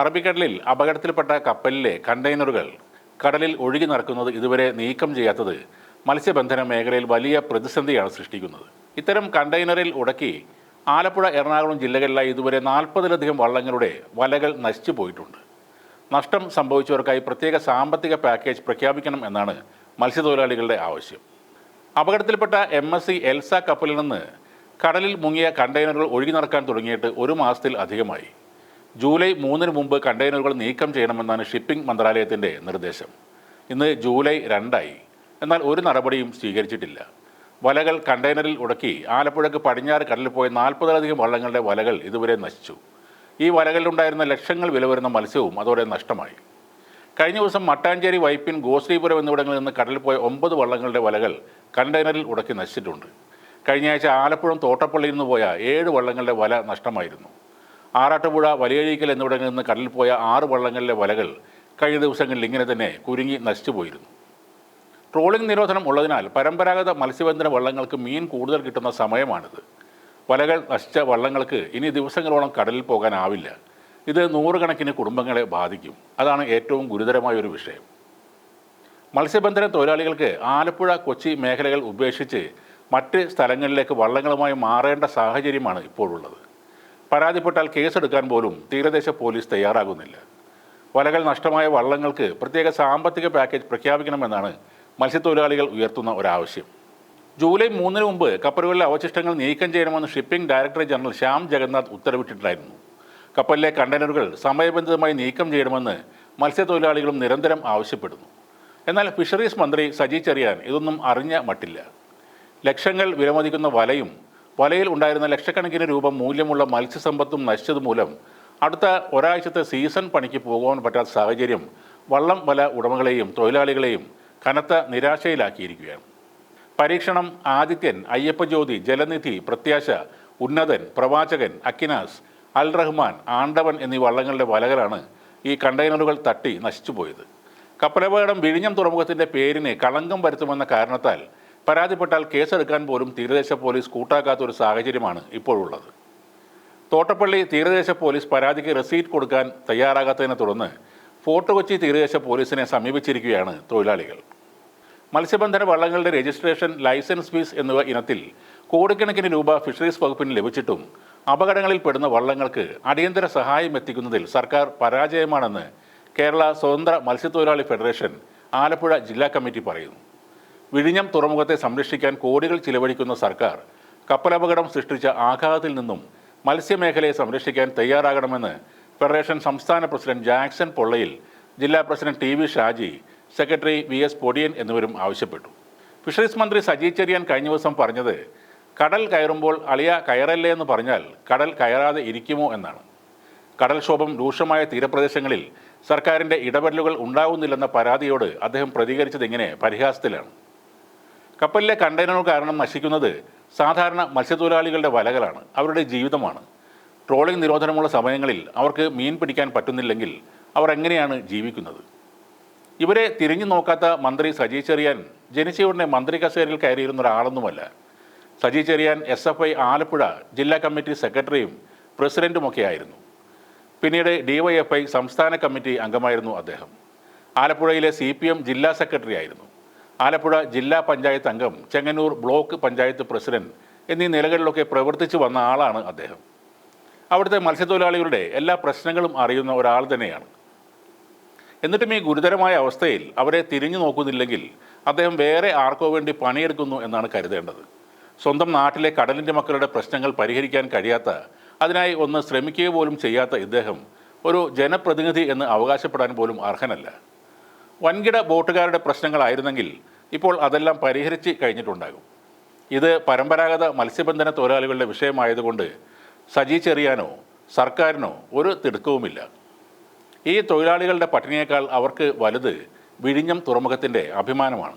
അറബിക്കടലിൽ അപകടത്തിൽപ്പെട്ട കപ്പലിലെ കണ്ടെയ്നറുകൾ കടലിൽ ഒഴുകി നടക്കുന്നത് ഇതുവരെ നീക്കം ചെയ്യാത്തത് മത്സ്യബന്ധന മേഖലയിൽ വലിയ പ്രതിസന്ധിയാണ് സൃഷ്ടിക്കുന്നത്. ഇത്തരം കണ്ടെയ്നറിൽ ഉടക്കി ആലപ്പുഴ എറണാകുളം ജില്ലകളിലായി ഇതുവരെ നാൽപ്പതിലധികം വള്ളങ്ങളുടെ വലകൾ നശിച്ചു പോയിട്ടുണ്ട്. നഷ്ടം സംഭവിച്ചവർക്കായി പ്രത്യേക സാമ്പത്തിക പാക്കേജ് പ്രഖ്യാപിക്കണം എന്നാണ് മത്സ്യത്തൊഴിലാളികളുടെ ആവശ്യം. അപകടത്തിൽപ്പെട്ട എം എസ് സി എൽസ കപ്പലിൽ നിന്ന് കടലിൽ മുങ്ങിയ കണ്ടെയ്നറുകൾ ഒഴുകി നടക്കാൻ തുടങ്ങിയിട്ട് ഒരു മാസത്തിൽ അധികമായി. ജൂലൈ മൂന്നിന് മുമ്പ് കണ്ടെയ്നറുകൾ നീക്കം ചെയ്യണമെന്നാണ് ഷിപ്പിംഗ് മന്ത്രാലയത്തിന്റെ നിർദ്ദേശം. ഇന്ന് ജൂലൈ രണ്ടായി. എന്നാൽ ഒരു നടപടിയും സ്വീകരിച്ചിട്ടില്ല. വലകൾ കണ്ടെയ്നറിൽ ഉടക്കി ആലപ്പുഴക്ക് പടിഞ്ഞാറ് കടലിൽ പോയ നാൽപ്പതിലധികം വള്ളങ്ങളുടെ വലകൾ ഇതുവരെ നശിച്ചു. ഈ വലകളിലുണ്ടായിരുന്ന ലക്ഷങ്ങൾ വില വരുന്ന മത്സ്യവും അതോടെ നഷ്ടമായി. കഴിഞ്ഞ ദിവസം മട്ടാഞ്ചേരി വൈപ്പിൻ ഗോശ്രീപുരം എന്നിവിടങ്ങളിൽ നിന്ന് കടലിൽ പോയ ഒമ്പത് വള്ളങ്ങളുടെ വലകൾ കണ്ടെയ്നറിൽ ഉടക്കി നശിച്ചിട്ടുണ്ട്. കഴിഞ്ഞയാഴ്ച ആലപ്പുഴം തോട്ടപ്പള്ളിയിൽ നിന്ന് പോയ ഏഴ് വള്ളങ്ങളുടെ വല നഷ്ടമായിരുന്നു. ആറാട്ടുപുഴ വലിയഴീക്കൽ എന്നിവിടങ്ങളിൽ നിന്ന് കടലിൽ പോയ ആറ് വള്ളങ്ങളിലെ വലകൾ കഴിഞ്ഞ ദിവസങ്ങളിൽ ഇങ്ങനെ തന്നെ കുരുങ്ങി നശിച്ചു പോയിരുന്നു. ട്രോളിംഗ് നിരോധനം ഉള്ളതിനാൽ പരമ്പരാഗത മത്സ്യബന്ധന വള്ളങ്ങൾക്ക് മീൻ കൂടുതൽ കിട്ടുന്ന സമയമാണിത്. വലകൾ നശിച്ച വള്ളങ്ങൾക്ക് ഇനി ദിവസങ്ങളോളം കടലിൽ പോകാനാവില്ല. ഇത് നൂറുകണക്കിന് കുടുംബങ്ങളെ ബാധിക്കും. അതാണ് ഏറ്റവും ഗുരുതരമായ ഒരു വിഷയം. മത്സ്യബന്ധന തൊഴിലാളികൾക്ക് ആലപ്പുഴ കൊച്ചി മേഖലകൾ ഉപേക്ഷിച്ച് മറ്റ് സ്ഥലങ്ങളിലേക്ക് വള്ളങ്ങളുമായി മാറേണ്ട സാഹചര്യമാണ് ഇപ്പോഴുള്ളത്. പരാതിപ്പെട്ടാൽ കേസെടുക്കാൻ പോലും തീരദേശ പോലീസ് തയ്യാറാകുന്നില്ല. വലകൾ നഷ്ടമായ വള്ളങ്ങൾക്ക് പ്രത്യേക സാമ്പത്തിക പാക്കേജ് പ്രഖ്യാപിക്കണമെന്നാണ് മത്സ്യത്തൊഴിലാളികൾ ഉയർത്തുന്ന ഒരാവശ്യം. ജൂലൈ മൂന്നിന് മുമ്പ് കപ്പലുകളിലെ അവശിഷ്ടങ്ങൾ നീക്കം ചെയ്യണമെന്ന് shipping director general Shyam Jagannath ഉത്തരവിട്ടിട്ടുണ്ടായിരുന്നു. കപ്പലിലെ കണ്ടെയ്നറുകൾ സമയബന്ധിതമായി നീക്കം ചെയ്യണമെന്ന് മത്സ്യത്തൊഴിലാളികളും നിരന്തരം ആവശ്യപ്പെടുന്നു. എന്നാൽ ഫിഷറീസ് മന്ത്രി സജി ചെറിയാൻ ഇതൊന്നും അറിഞ്ഞ മട്ടില്ല. ലക്ഷങ്ങൾ വിലമതിക്കുന്ന വലയും വലയിൽ ഉണ്ടായിരുന്ന ലക്ഷക്കണക്കിന് രൂപ മൂല്യമുള്ള മത്സ്യസമ്പത്തും നശിച്ചതുമൂലം അടുത്ത ഒരാഴ്ചത്തെ സീസൺ പണിക്ക് പോകുവാൻ പറ്റാത്ത സാഹചര്യം വള്ളം വല ഉടമകളെയും തൊഴിലാളികളെയും കനത്ത നിരാശയിലാക്കിയിരിക്കുകയാണ്. പരീക്ഷണം ആദിത്യൻ അയ്യപ്പജ്യോതി ജലനിധി പ്രത്യാശ ഉന്നതൻ പ്രവാചകൻ അക്കിനാസ് അൽ റഹ്മാൻ ആണ്ടവൻ എന്നീ വള്ളങ്ങളുടെ വലകളാണ് ഈ കണ്ടെയ്നറുകൾ തട്ടി നശിച്ചുപോയത്. കപ്പലപകടം വിഴിഞ്ഞം തുറമുഖത്തിന്റെ പേരിന് കളങ്കം വരുത്തുമെന്ന കാരണത്താൽ പരാതിപ്പെട്ടാൽ കേസെടുക്കാൻ പോലും തീരദേശ പോലീസ് കൂട്ടാക്കാത്ത ഒരു സാഹചര്യമാണ് ഇപ്പോഴുള്ളത്. തോട്ടപ്പള്ളി തീരദേശ പോലീസ് പരാതിക്ക് റെസീറ്റ് കൊടുക്കാൻ തയ്യാറാകാത്തതിനെ തുടർന്ന് ഫോർട്ട് കൊച്ചി തീരദേശ പോലീസിനെ സമീപിച്ചിരിക്കുകയാണ് തൊഴിലാളികൾ. മത്സ്യബന്ധന വള്ളങ്ങളുടെ രജിസ്ട്രേഷൻ ലൈസൻസ് ഫീസ് എന്നിവ ഇനത്തിൽ കോടിക്കണക്കിന് രൂപ ഫിഷറീസ് വകുപ്പിന് ലഭിച്ചിട്ടും അപകടങ്ങളിൽ പെടുന്ന വള്ളങ്ങൾക്ക് അടിയന്തര സഹായം എത്തിക്കുന്നതിൽ സർക്കാർ പരാജയമാണെന്ന് കേരള സ്വതന്ത്ര മത്സ്യത്തൊഴിലാളി ഫെഡറേഷൻ ആലപ്പുഴ ജില്ലാ കമ്മിറ്റി പറയുന്നു. വിഴിഞ്ഞം തുറമുഖത്തെ സംരക്ഷിക്കാൻ കോടികൾ ചിലവഴിക്കുന്ന സർക്കാർ കപ്പലപകടം സൃഷ്ടിച്ച ആഘാതത്തിൽ നിന്നും മത്സ്യമേഖലയെ സംരക്ഷിക്കാൻ തയ്യാറാകണമെന്ന് ഫെഡറേഷൻ സംസ്ഥാന പ്രസിഡന്റ് ജാക്സൺ പൊള്ളയിൽ ജില്ലാ president T V Shaji secretary V S Podiyan എന്നിവരും ആവശ്യപ്പെട്ടു. ഫിഷറീസ് മന്ത്രി സജി ചെറിയാൻ കഴിഞ്ഞ ദിവസം പറഞ്ഞത് കടൽ കയറുമ്പോൾ അളിയ കയറല്ലേ എന്ന് പറഞ്ഞാൽ കടൽ കയറാതെ ഇരിക്കുമോ എന്നാണ്. കടൽക്ഷോഭം രൂക്ഷമായ തീരപ്രദേശങ്ങളിൽ സർക്കാരിന്റെ ഇടപെടലുകൾ ഉണ്ടാവുന്നില്ലെന്ന പരാതിയോട് അദ്ദേഹം പ്രതികരിച്ചതിങ്ങനെ പരിഹാസത്തിലാണ്. കപ്പലിലെ കണ്ടെയ്നറുകൾ കാരണം നശിക്കുന്നത് സാധാരണ മത്സ്യത്തൊഴിലാളികളുടെ വലകളാണ്. അവരുടെ ജീവിതമാണ്. ട്രോളിംഗ് നിരോധനമുള്ള സമയങ്ങളിൽ അവർക്ക് മീൻ പിടിക്കാൻ പറ്റുന്നില്ലെങ്കിൽ അവർ എങ്ങനെയാണ് ജീവിക്കുന്നത്? ഇവരെ തിരിഞ്ഞു നോക്കാത്ത മന്ത്രി സജി ചെറിയാൻ ജനിച്ച ഉടനെ മന്ത്രി കസേരയിൽ കയറിയിരുന്ന ഒരാളൊന്നുമല്ല. Saji Cherian S F I Alappuzha ജില്ലാ കമ്മിറ്റി സെക്രട്ടറിയും പ്രസിഡന്റുമൊക്കെ ആയിരുന്നു. പിന്നീട് ഡിവൈഎഫ്ഐ സംസ്ഥാന കമ്മിറ്റി അംഗമായിരുന്നു അദ്ദേഹം. ആലപ്പുഴയിലെ സി പി എം ജില്ലാ സെക്രട്ടറി ആയിരുന്നു ആലപ്പുഴ ജില്ലാ പഞ്ചായത്ത് അംഗം ചെങ്ങന്നൂർ ബ്ലോക്ക് പഞ്ചായത്ത് പ്രസിഡന്റ് എന്നീ നിലകളിലൊക്കെ പ്രവർത്തിച്ചു വന്ന ആളാണ് അദ്ദേഹം. അവിടുത്തെ മത്സ്യത്തൊഴിലാളികളുടെ എല്ലാ പ്രശ്നങ്ങളും അറിയുന്ന ഒരാൾ തന്നെയാണ്. എന്നിട്ടും ഈ ഗുരുതരമായ അവസ്ഥയിൽ അവരെ തിരിഞ്ഞു നോക്കുന്നില്ലെങ്കിൽ അദ്ദേഹം വേറെ ആർക്കോ വേണ്ടി പണിയെടുക്കുന്നു എന്നാണ് കരുതേണ്ടത്. സ്വന്തം നാട്ടിലെ കടലിന്റെ മക്കളുടെ പ്രശ്നങ്ങൾ പരിഹരിക്കാൻ കഴിയാത്ത അതിനായി ഒന്ന് ശ്രമിക്കുക പോലും ചെയ്യാത്ത ഇദ്ദേഹം ഒരു ജനപ്രതിനിധി എന്ന് അവകാശപ്പെടാൻ പോലും അർഹനല്ല. വൻകിട ബോട്ടുകാരുടെ പ്രശ്നങ്ങളായിരുന്നെങ്കിൽ ഇപ്പോൾ അതെല്ലാം പരിഹരിച്ച് കഴിഞ്ഞിട്ടുണ്ടാകും. ഇത് പരമ്പരാഗത മത്സ്യബന്ധന തൊഴിലാളികളുടെ വിഷയമായതുകൊണ്ട് സജി ചെറിയാനോ സർക്കാരിനോ ഒരു തിടുക്കവുമില്ല. ഈ തൊഴിലാളികളുടെ പട്ടിണിയേക്കാൾ അവർക്ക് വലുത് വിഴിഞ്ഞം തുറമുഖത്തിന്റെ അഭിമാനമാണ്.